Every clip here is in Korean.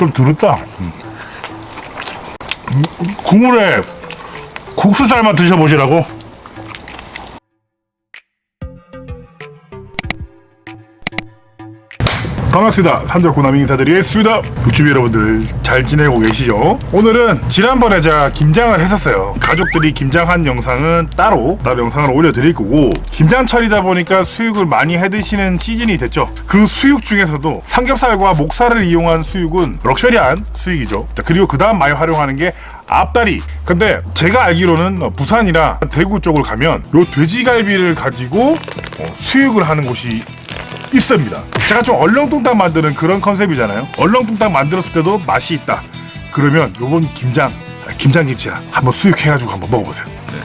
좀. 음, 국물에 국수살만 드셔보시라고. 반갑습니다. 삼적 고남이 인사드리겠습니다. 유튜브 여러분들 잘 지내고 계시죠? 오늘은 지난번에 제가 김장을 했었어요. 가족들이 김장한 영상은 따로 따로 영상을 올려드릴 거고 김장철이다 보니까 수육을 많이 해드시는 시즌이 됐죠. 그 수육 중에서도 삼겹살과 목살을 이용한 수육은 럭셔리한 수육이죠. 자, 그리고 그 다음 많이 활용하는 게 앞다리. 근데 제가 알기로는 부산이나 대구 쪽을 가면 요 돼지갈비를 가지고 어, 수육을 하는 곳이 있습니다. 제가 좀 얼렁뚱땅 만드는 그런 컨셉이잖아요. 얼렁뚱땅 만들었을 때도 맛이 있다. 그러면 요번 김장, 김장김치랑 한번 수육해가지고 한번 먹어보세요. 네.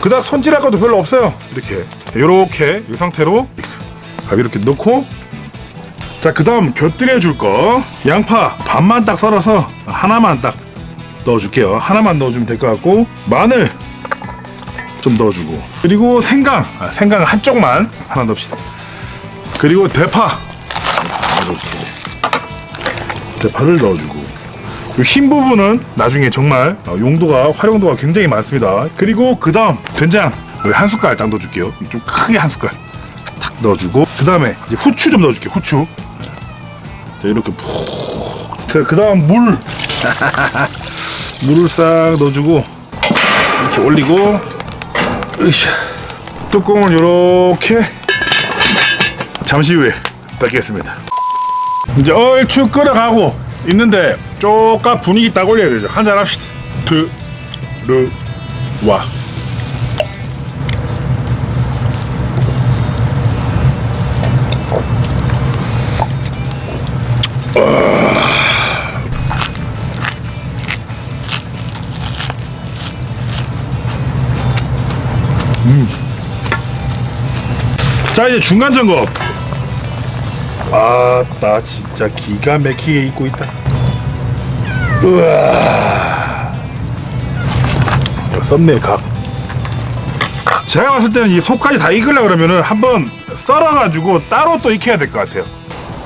그다음 손질할 것도 별로 없어요. 이렇게 이렇게 이 상태로 밥 이렇게 넣고 자 그다음 곁들여 줄 거 양파 반만 딱 썰어서 하나만 딱 넣어줄게요. 하나만 넣어주면 될 것 같고 마늘 좀 넣어주고 그리고 생강 아, 생강 한쪽만 하나 넣읍시다. 그리고 대파 대파를 넣어주고 이흰 부분은 나중에 정말 어, 용도가 활용도가 굉장히 많습니다. 그리고 그 다음 된장 여기 한 숟갈 딱 넣어줄게요. 좀 크게 한 숟갈 탁 넣어주고 그 다음에 후추 좀 넣어줄게요. 후추 자 이렇게 푹그 다음 물 물을 싹 넣어주고 이렇게 올리고 으쌰. 뚜껑을 이렇게 잠시 후에 뵙겠습니다. 이제 얼추 끓어가고 있는데 쪼까 분위기 딱 올려야 되죠. 한잔 합시다. 들어와. 자 이제 중간 점검. 아 나 진짜 기가 막히게 입고 있다. 우와. 썸네일 각. 제가 봤을 때는 이 속까지 다 익으려 그러면은 한번 썰어가지고 따로 또 익혀야 될 것 같아요.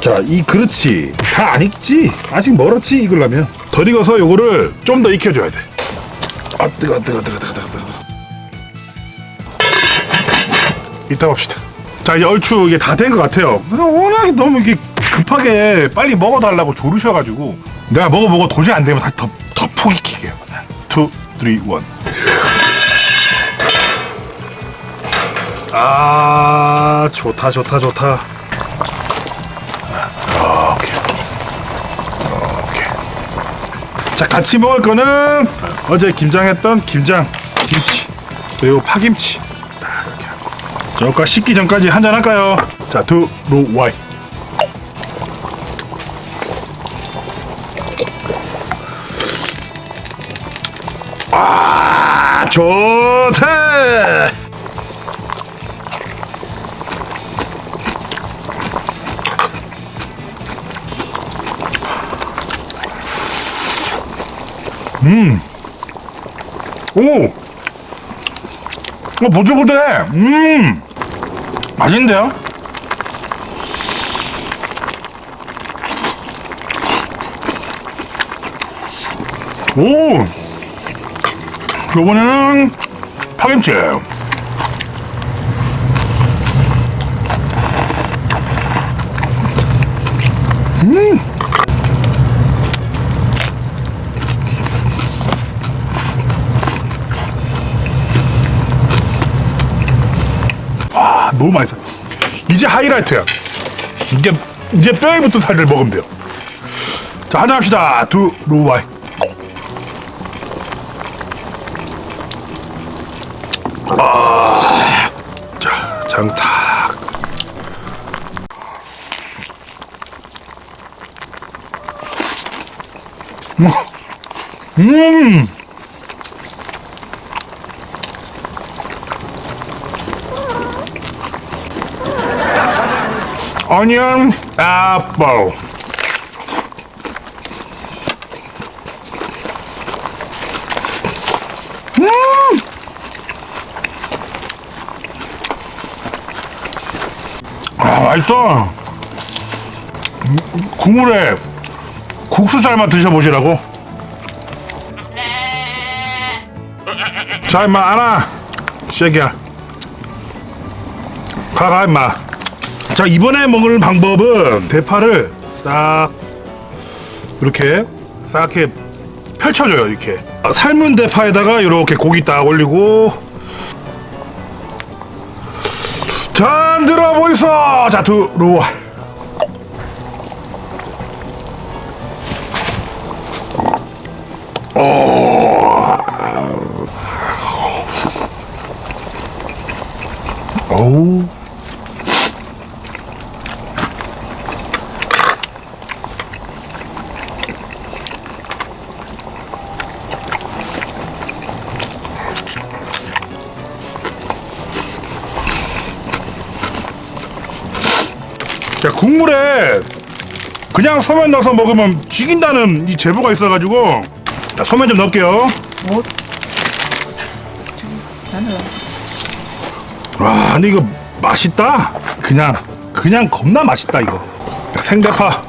자, 이 그렇지. 다 안 익지. 아직 멀었지 익으려면. 덜 익어서 요거를 좀 더 익혀줘야 돼. 아 뜨거, 뜨거, 뜨거, 뜨거, 뜨거, 뜨거. 이따 봅시다. 자 이제 얼추 이게 다 된 것 같아요. 워낙에 너무 이게 급하게 빨리 먹어달라고 조르셔가지고 내가 먹어보고 도저히 안 되면 다시 더, 더 포기키게요. 2, 3, 1. 아 좋다 좋다 좋다. 오케이 오케이. 자 같이 먹을 거는 어제 김장했던 김장 김치 그리고 파김치. 저까 식기 전까지 한잔 할까요? 자, 두, 루, 와이. 아, 좋다! 음. 오! 어, 보들보들해! 음! 맛있는데요? 오! 요번에는 파김치. 음! 아, 너무 맛있어. 이제 하이라이트야. 이게 이제 뼈에 붙은 살을 먹으면 돼요. 자, 한잔 합시다. 두 루와이. 아, 자, 장탁. 음. Onion apple. 음! 아, 맛있어. 음, 국물에 국수살만 드셔보시라고. 자, 임마, 안아. 쉐기야. 가, 가, 임마. 자, 이번에 먹을 방법은 대파를 싹, 이렇게, 싹 이렇게 펼쳐줘요, 이렇게. 삶은 대파에다가 이렇게 고기 딱 올리고, 자, 들어 보이소! 자, 들어와. 어우. 자, 국물에 그냥 소면 넣어서 먹으면 죽인다는 이 제보가 있어가지고 자, 소면 좀 넣을게요. 와, 근데 이거 맛있다. 그냥 그냥 겁나 맛있다 이거. 자, 생대파.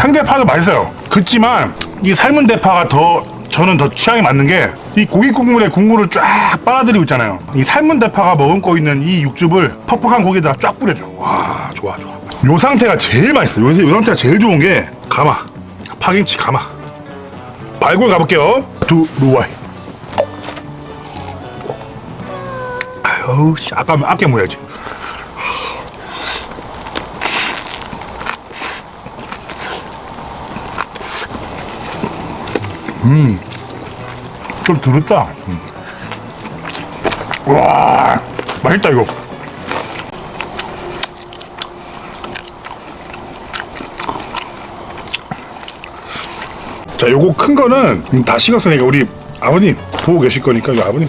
생대파도 맛있어요. 그렇지만 이 삶은 대파가 더 저는 더 취향이 맞는 게 이 고기 국물에 국물을 쫙 빨아들이고 있잖아요. 이 삶은 대파가 머금고 있는 이 육즙을 퍽퍽한 고기에다 쫙 뿌려줘. 와 좋아 좋아. 요 상태가 제일 맛있어. 요, 요 상태가 제일 좋은 게 가마, 파김치 가마. 발골 가볼게요. 두 루와이. 아유 씨 아까 아껴 모야지. 좀 두릅다. 음. 와, 맛있다 이거. 자, 요거 큰 거는 다 식었으니까 우리 아버님 보고 계실 거니까 이 아버님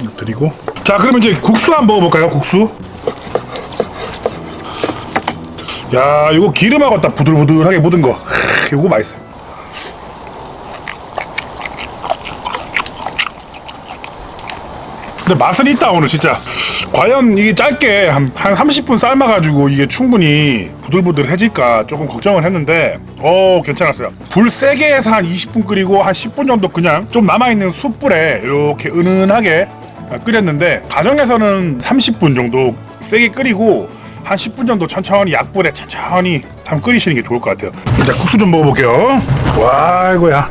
이거 드리고. 자, 그러면 이제 국수 한번 먹어볼까요? 국수. 야, 요거 기름하고 딱 부들부들하게 묻은 거. 크, 요거 맛있어요. 근데 맛은 있다 오늘 진짜. 과연 이게 짧게 한, 한 30분 삶아가지고 이게 충분히 부들부들해질까 조금 걱정을 했는데 어 괜찮았어요. 불 세게 해서 한 20분 끓이고 한 10분 정도 그냥 좀 남아있는 숯불에 이렇게 은은하게 끓였는데 가정에서는 30분 정도 세게 끓이고 한 10분 정도 천천히 약불에 천천히 한번 끓이시는 게 좋을 것 같아요. 자 국수 좀 먹어볼게요. 와 이거야.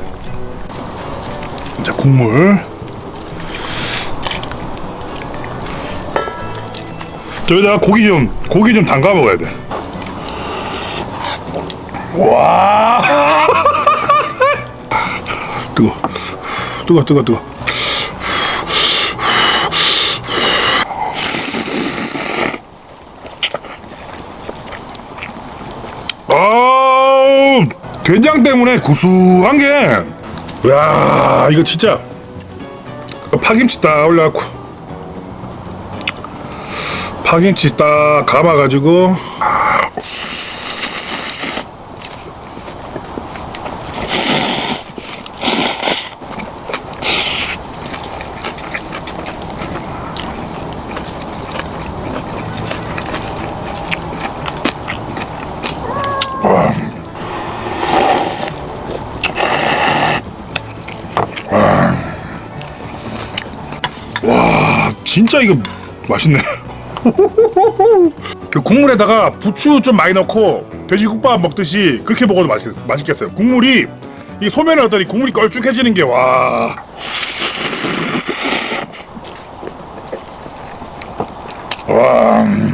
자 국물 저기다가 고기 좀 고기 좀 담가 먹어야 돼. 와. 뜨거. 뜨거 뜨거 뜨거. 아, 된장 때문에 구수한 게. 야, 이거 진짜 파김치 딱 올려갖고. 파김치 딱 감아가지고 와 진짜 이거 맛있네. 그 국물에다가 부추 좀 많이 넣고 돼지국밥 먹듯이 그렇게 먹어도 맛있, 맛있겠어요. 국물이 이 소면을 넣더니 국물이 걸쭉해지는 게 와. 와.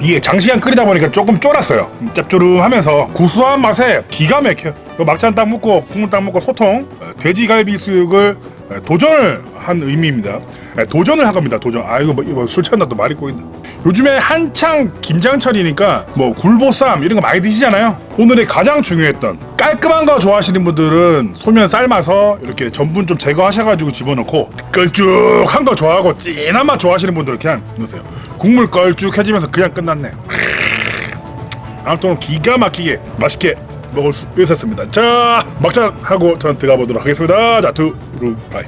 이게 장시간 끓이다 보니까 조금 쫄았어요. 짭조름하면서 구수한 맛에 기가 막혀. 요 막잔 딱 먹고 국물 딱 먹고 소통 어, 돼지갈비 수육을 어, 도전을 한 의미입니다. 예, 도전을 한 겁니다. 도전. 아 뭐, 이거 술 취한다 또 말이 꼬인다. 요즘에 한창 김장철이니까 뭐 굴보쌈 이런 거 많이 드시잖아요. 오늘의 가장 중요했던 깔끔한 거 좋아하시는 분들은 소면 삶아서 이렇게 전분 좀 제거하셔가지고 집어넣고 걸쭉한 거 좋아하고 진한 맛 좋아하시는 분들은 그냥 넣으세요. 국물 걸쭉해지면서 그냥 끝났네. 아무튼 기가 막히게 맛있게 먹을 수 있었습니다. 자, 막장 하고 전 들어가 보도록 하겠습니다. 자, 두루 바이.